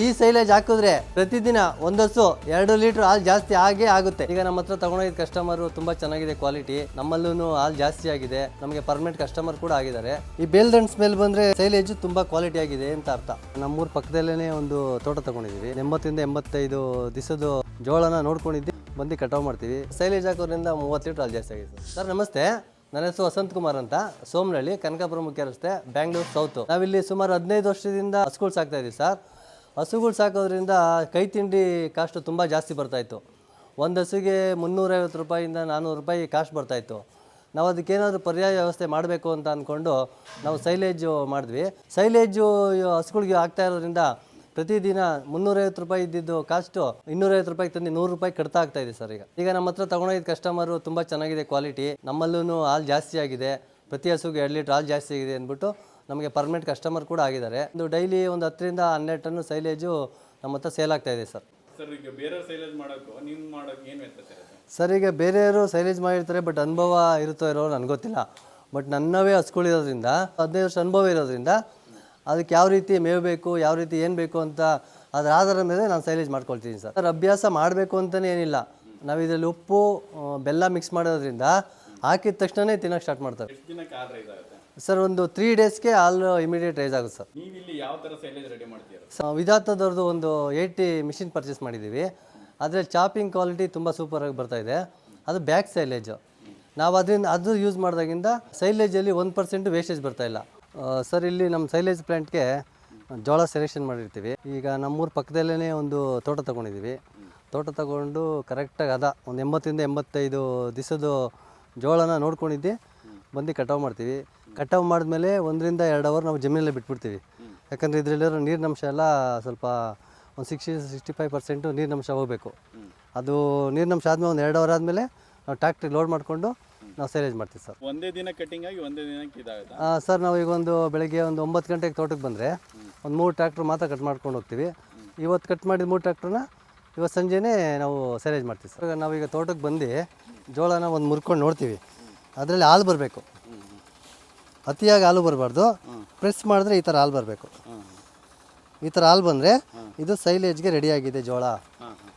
ಈ ಸೈಲೇಜ್ ಹಾಕಿದ್ರೆ ಪ್ರತಿದಿನ ಒಂದಷ್ಟು ಎರಡು ಲೀಟರ್ ಹಾಲು ಜಾಸ್ತಿ ಆಗೇ ಆಗುತ್ತೆ. ಈಗ ನಮ್ಮ ಹತ್ರ ತಗೊಂಡೋಗಿದ ಕಸ್ಟಮರ್ ತುಂಬಾ ಚೆನ್ನಾಗಿದೆ ಕ್ವಾಲಿಟಿ ನಮ್ಮಲ್ಲೂ ಹಾಲು ಜಾಸ್ತಿ ಆಗಿದೆ. ನಮಗೆ ಪರ್ಮನೆಂಟ್ ಕಸ್ಟಮರ್ ಕೂಡ ಆಗಿದ್ದಾರೆ. ಈ ಬೇಲ್ದಂಡ್ ಸ್ಮೆಲ್ ಬಂದ್ರೆ ಸೈಲೇಜ್ ತುಂಬಾ ಕ್ವಾಲಿಟಿ ಆಗಿದೆ ಅಂತ ಅರ್ಥ. ನಮ್ಮೂರ್ ಪಕ್ಕದಲ್ಲೇ ಒಂದು ತೋಟ ತಗೊಂಡಿದೀವಿ ಎಂಬತ್ತಿಂದ ಎಂಬತ್ತೈದು ದಿವಸದ ಜೋಳನ ನೋಡ್ಕೊಂಡಿದ್ವಿ. ಬಂದು ಕಟಾವ್ ಮಾಡ್ತೀವಿ. ಸೈಲೇಜ್ ಹಾಕೋದ್ರಿಂದ ಮೂವತ್ತು ಲೀಟರ್ ಹಾಲು ಜಾಸ್ತಿ ಆಗಿದೆ. ಸರ್, ನಮಸ್ತೆ. ನನ್ನ ಹೆಸರು ವಸಂತ್ ಕುಮಾರ್ ಅಂತ. ಸೋಮನಹಳ್ಳಿ ಕನಕಪುರ ಮುಖ್ಯ ರಸ್ತೆ, ಬ್ಯಾಂಗ್ಳೂರ್ ಸೌತ್ ನಾವಿಲ್ಲಿ ಸುಮಾರು ಹದಿನೈದು ವರ್ಷದಿಂದ ಹಸುಗಳು ಆಗ್ತಾ ಇದೀವಿ ಸರ್. ಹಸುಗಳು ಸಾಕೋದ್ರಿಂದ ಕೈ ತಿಂಡಿ ಕಾಸ್ಟು ತುಂಬ ಜಾಸ್ತಿ ಬರ್ತಾಯಿತ್ತು ಒಂದು ಹಸುಗೆ ಮುನ್ನೂರೈವತ್ತು ರೂಪಾಯಿಂದ ನಾನ್ನೂರು ರೂಪಾಯಿ ಕಾಸ್ಟ್ ಬರ್ತಾಯಿತ್ತು ನಾವು ಅದಕ್ಕೇನಾದರೂ ಪರ್ಯಾಯ ವ್ಯವಸ್ಥೆ ಮಾಡಬೇಕು ಅಂತ ಅಂದ್ಕೊಂಡು ನಾವು ಸೈಲೇಜು ಮಾಡಿದ್ವಿ. ಸೈಲೇಜು ಹಸುಗಳಿಗೆ ಆಗ್ತಾ ಇರೋದ್ರಿಂದ ಪ್ರತಿದಿನ ಮುನ್ನೂರೈವತ್ತು ರೂಪಾಯಿ ಇದ್ದಿದ್ದು ಕಾಸ್ಟು ಇನ್ನೂರೈವತ್ತು ರೂಪಾಯಿ ತಂದು ನೂರು ರೂಪಾಯಿ ಕಡ್ತಾ ಆಗ್ತಾ ಇದೆ ಸರ್ ಈಗ. ಈಗ ನಮ್ಮ ಹತ್ರ ತಗೊಂಡೋಗಿದ್ದ ಕಸ್ಟಮರು ತುಂಬ ಚೆನ್ನಾಗಿದೆ ಕ್ವಾಲಿಟಿ ನಮ್ಮಲ್ಲೂ ಹಾಲು ಜಾಸ್ತಿ ಆಗಿದೆ. ಪ್ರತಿ ಹಸುಗೆ ಎರಡು ಲೀಟ್ರ್ ಹಾಲು ಜಾಸ್ತಿ ಆಗಿದೆ ಅಂದ್ಬಿಟ್ಟು ನಮಗೆ ಪರ್ಮನೆಂಟ್ ಕಸ್ಟಮರ್ ಕೂಡ ಆಗಿದ್ದಾರೆ. ಒಂದು ಡೈಲಿ ಒಂದು ಹತ್ತರಿಂದ ಹನ್ನೆರಡು ಟನ್ನು ಸೈಲೇಜು ನಮ್ಮ ಹತ್ರ ಸೇಲ್ ಆಗ್ತಾ ಇದೆ ಸರ್. ಸರ್ ಈಗ ಬೇರೆಯವರು ಸೈಲೇಜ್ ಮಾಡಿರ್ತಾರೆ ಬಟ್ ಅನುಭವ ಇರುತ್ತೋ ಇರೋ ನನಗೆ ಗೊತ್ತಿಲ್ಲ. ಬಟ್ ನನ್ನವೇ ಹಸ್ಗಳಿರೋದ್ರಿಂದ ಹದಿನೈದು ವರ್ಷ ಅನುಭವ ಇರೋದ್ರಿಂದ ಅದಕ್ಕೆ ಯಾವ ರೀತಿ ಮೇವು ಬೇಕು ಯಾವ ರೀತಿ ಏನು ಬೇಕು ಅಂತ ಅದರ ಆಧಾರದ ಮೇಲೆ ನಾನು ಸೈಲೇಜ್ ಮಾಡ್ಕೊಳ್ತೀನಿ ಸರ್. ಸರ್ ಅಭ್ಯಾಸ ಮಾಡಬೇಕು ಅಂತಲೇ ಏನಿಲ್ಲ. ನಾವು ಇದರಲ್ಲಿ ಉಪ್ಪು ಬೆಲ್ಲ ಮಿಕ್ಸ್ ಮಾಡೋದ್ರಿಂದ ಹಾಕಿದ ತಕ್ಷಣವೇ ತಿನ್ನೋಕೆ ಸ್ಟಾರ್ಟ್ ಮಾಡ್ತಾರೆ. ಸರ್ ಒಂದು ತ್ರೀ ಡೇಸ್ಗೆ ಆಲ್ ಇಮಿಡಿಯೇಟ್ ರೈಸ್ ಆಗುತ್ತೆ ಸರ್. ನೀವು ಇಲ್ಲಿ ಯಾವ ಥರ ಸೈಲೇಜ್ ರೆಡಿ ಮಾಡ್ತೀರಾ? ಸ ವಿಧಾತದವ್ರದ್ದು ಒಂದು ಏಯ್ಟಿ ಮಿಷಿನ್ ಪರ್ಚೇಸ್ ಮಾಡಿದ್ದೀವಿ. ಅದರಲ್ಲಿ ಚಾಪಿಂಗ್ ಕ್ವಾಲಿಟಿ ತುಂಬ ಸೂಪರಾಗಿ ಬರ್ತಾ ಇದೆ. ಅದು ಬ್ಯಾಕ್ ಸೈಲೇಜು ನಾವು ಅದರಿಂದ ಅದು ಯೂಸ್ ಮಾಡಿದಾಗಿಂದ ಸೈಲೇಜಲ್ಲಿ ಒಂದು ಪರ್ಸೆಂಟ್ ವೇಸ್ಟೇಜ್ ಬರ್ತಾ ಇಲ್ಲ. ಸರ್ ಇಲ್ಲಿ ನಮ್ಮ ಸೈಲೇಜ್ ಪ್ಲ್ಯಾಂಟ್ಗೆ ಜೋಳ ಸೆಲೆಕ್ಷನ್ ಮಾಡಿರ್ತೀವಿ. ಈಗ ನಮ್ಮೂರ ಪಕ್ಕದಲ್ಲೇ ಒಂದು ತೋಟ ತೊಗೊಂಡಿದ್ದೀವಿ. ತೋಟ ತಗೊಂಡು ಕರೆಕ್ಟಾಗಿ ಅದ. ಒಂದು ಎಂಬತ್ತರಿಂದ ಎಂಬತ್ತೈದು ದಿವಸದ ಜೋಳನ ನೋಡ್ಕೊಂಡಿದ್ದು. ಬಂದು ಕಟಾವು ಮಾಡ್ತೀವಿ. ಕಟಾವು ಮಾಡಿದ್ಮೇಲೆ ಒಂದರಿಂದ ಎರಡು ಅವರ್ ನಾವು ಜಮೀನಲ್ಲೇ ಬಿಟ್ಬಿಡ್ತೀವಿ. ಯಾಕಂದರೆ ಇದರಲ್ಲಿರೋ ನೀರಿನಂಶ ಎಲ್ಲ ಸ್ವಲ್ಪ ಒಂದು ಸಿಕ್ಸ್ಟಿ ಸಿಕ್ಸ್ಟಿ ಫೈವ್ ಪರ್ಸೆಂಟು ನೀರಿನಂಶ ಹೋಗಬೇಕು. ಅದು ನೀರಿನಂಶ ಆದಮೇಲೆ ಒಂದು ಎರಡು ಅವರ್ ಆದಮೇಲೆ ನಾವು ಟ್ಯಾಕ್ಟ್ರಿ ಲೋಡ್ ಮಾಡಿಕೊಂಡು ನಾವು ಸೇಲೇಜ್ ಮಾಡ್ತೀವಿ ಸರ್. ಒಂದೇ ದಿನ ಕಟ್ಟಿಂಗ್ ಆಗಿ ಒಂದೇ ದಿನಕ್ಕೆ ಇದಾಗುತ್ತೆ? ಸರ್ ನಾವು ಈಗ ಒಂದು ಬೆಳಗ್ಗೆ ಒಂದು ಒಂಬತ್ತು ಗಂಟೆಗೆ ತೋಟಕ್ಕೆ ಬಂದರೆ ಒಂದು ಮೂರು ಟ್ರ್ಯಾಕ್ಟ್ರ್ ಮಾತ್ರ ಕಟ್ ಮಾಡ್ಕೊಂಡು ಹೋಗ್ತೀವಿ. ಇವತ್ತು ಕಟ್ ಮಾಡಿದ ಮೂರು ಟ್ರ್ಯಾಕ್ಟ್ರನ್ನ ಇವತ್ತು ಸಂಜೆನೇ ನಾವು ಸೇಲೇಜ್ ಮಾಡ್ತೀವಿ ಸರ್. ನಾವೀಗ ತೋಟಕ್ಕೆ ಬಂದು ಜೋಳನ ಒಂದು ಮುರ್ಕೊಂಡು ನೋಡ್ತೀವಿ. ಅದರಲ್ಲಿ ಹಾಲು ಬರಬೇಕು. ಅತಿಯಾಗಿ ಹಾಲು ಬರಬಾರ್ದು. ಪ್ರೆಸ್ ಮಾಡಿದ್ರೆ ಈ ಥರ ಹಾಲು ಬರಬೇಕು. ಈ ಥರ ಹಾಲು ಬಂದರೆ ಇದು ಸೈಲೇಜ್ಗೆ ರೆಡಿಯಾಗಿದೆ ಜೋಳ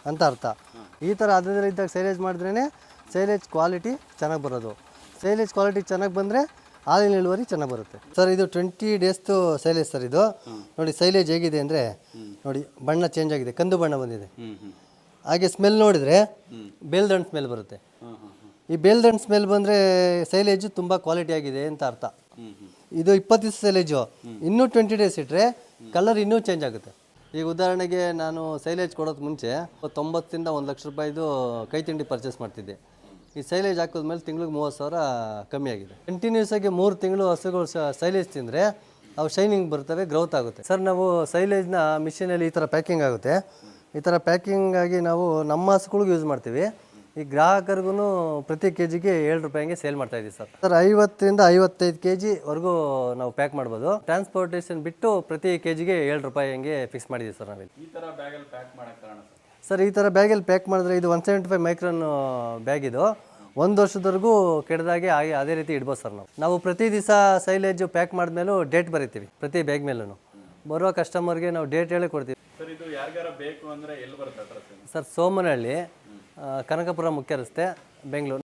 ಅಂತ ಅರ್ಥ. ಈ ಥರ ಅದರಲ್ಲಿ ಇದ್ದಾಗ ಸೈಲೇಜ್ ಮಾಡಿದ್ರೇ ಸೈಲೇಜ್ ಕ್ವಾಲಿಟಿ ಚೆನ್ನಾಗಿ ಬರೋದು. ಸೈಲೇಜ್ ಕ್ವಾಲಿಟಿ ಚೆನ್ನಾಗಿ ಬಂದರೆ ಹಾಲಿನ ಇಳುವರಿ ಚೆನ್ನಾಗಿ ಬರುತ್ತೆ. ಸರ್, ಇದು ಟ್ವೆಂಟಿ ಡೇಸ್ದು ಸೈಲೇಜ್ ಸರ್ ಇದು. ನೋಡಿ ಸೈಲೇಜ್ ಹೇಗಿದೆ ಅಂದರೆ ನೋಡಿ ಬಣ್ಣ ಚೇಂಜ್ ಆಗಿದೆ. ಕಂದು ಬಣ್ಣ ಬಂದಿದೆ. ಹಾಗೆ ಸ್ಮೆಲ್ ನೋಡಿದರೆ ಬೇಲ್ದಂಡ್ ಸ್ಮೆಲ್ ಬರುತ್ತೆ. ಈ ಬೇಲ್ದಂಡ್ ಸ್ಮೆಲ್ ಬಂದರೆ ಸೈಲೇಜು ತುಂಬ ಕ್ವಾಲಿಟಿ ಆಗಿದೆ ಅಂತ ಅರ್ಥ. ಇದು ಇಪ್ಪತ್ತು ದಿವಸ ಸೈಲೇಜು. ಇನ್ನೂ ಟ್ವೆಂಟಿ ಡೇಸ್ ಇಟ್ಟರೆ ಕಲರ್ ಇನ್ನೂ ಚೇಂಜ್ ಆಗುತ್ತೆ. ಈಗ ಉದಾಹರಣೆಗೆ ನಾನು ಸೈಲೇಜ್ ಕೊಡೋದು ಮುಂಚೆ ತೊಂಬತ್ತಿಂದ ಒಂದು ಲಕ್ಷ ರೂಪಾಯಿದು ಕೈ ತಿಂಡಿ ಪರ್ಚೇಸ್ ಮಾಡ್ತಿದ್ದೆ. ಈ ಸೈಲೇಜ್ ಹಾಕಿದ್ಮೇಲೆ ತಿಂಗ್ಳಿಗೆ ಮೂವತ್ತು ಸಾವಿರ ಕಮ್ಮಿ ಆಗಿದೆ. ಕಂಟಿನ್ಯೂಸ್ ಆಗಿ ಮೂರು ತಿಂಗಳು ಹಸುಗಳು ಸೈಲೇಜ್ ತಿಂದರೆ ಅವು ಶೈನಿಂಗ್ ಬರ್ತವೆ ಗ್ರೌತ್ ಆಗುತ್ತೆ. ಸರ್ ನಾವು ಸೈಲೇಜ್ನ ಮಿಷಿನಲ್ಲಿ ಈ ಥರ ಪ್ಯಾಕಿಂಗ್ ಆಗುತ್ತೆ. ಈ ಥರ ಪ್ಯಾಕಿಂಗ್ ಆಗಿ ನಾವು ನಮ್ಮ ಹಸುಗಳಿಗೆ ಯೂಸ್ ಮಾಡ್ತೀವಿ. ಈ ಗ್ರಾಹಕರಿಗೂ ಪ್ರತಿ ಕೆ ಜಿಗೆ ಏಳು ರೂಪಾಯಿಗೆ ಸೇಲ್ ಮಾಡ್ತಾ ಇದ್ದೀವಿ ಸರ್. ಸರ್ ಐವತ್ತರಿಂದ ಐವತ್ತೈದು ಕೆ ಜಿವರೆಗೂ ನಾವು ಪ್ಯಾಕ್ ಮಾಡ್ಬೋದು. ಟ್ರಾನ್ಸ್ಪೋರ್ಟೇಷನ್ ಬಿಟ್ಟು ಪ್ರತಿ ಕೆ ಜಿಗೆ ಏಳು ರೂಪಾಯಿ ಹಂಗೆ ಫಿಕ್ಸ್ ಮಾಡಿದ್ದೀವಿ ಸರ್ ನಾವಿಲ್ಲಿ. ಈ ಥರ ಬ್ಯಾಗಲ್ಲಿ ಪ್ಯಾಕ್ ಮಾಡೋಕ್ಕೆ ಕಾರಣ ಸರ್? ಸರ್ ಈ ಥರ ಬ್ಯಾಗಲ್ಲಿ ಪ್ಯಾಕ್ ಮಾಡಿದ್ರೆ ಇದು one seventy five micron bag ಇದು. ಒಂದು ವರ್ಷದವರೆಗೂ ಕೆಡದಾಗೆ ಹಾಗೆ ಅದೇ ರೀತಿ ಇಡ್ಬೋದು ಸರ್ ನಾವು. ನಾವು ಪ್ರತಿ ದಿವಸ ಸೈಲೇಜು ಪ್ಯಾಕ್ ಮಾಡಿದ್ಮೇಲೂ ಡೇಟ್ ಬರೀತೀವಿ ಪ್ರತಿ ಬ್ಯಾಗ್ ಮೇಲೂ ಬರುವ ಕಸ್ಟಮರ್ಗೆ ನಾವು ಡೇಟ್ ಹೇಳಿ ಕೊಡ್ತೀವಿ. ಸರ್ ಇದು ಯಾರಿಗಾರ ಬೇಕು ಅಂದರೆ ಎಲ್ಲಿ ಬರುತ್ತೆ ಸರ್ ಸೋಮನಹಳ್ಳಿ ಕನಕಪುರ ಮುಖ್ಯ ರಸ್ತೆ ಬೆಂಗಳೂರು.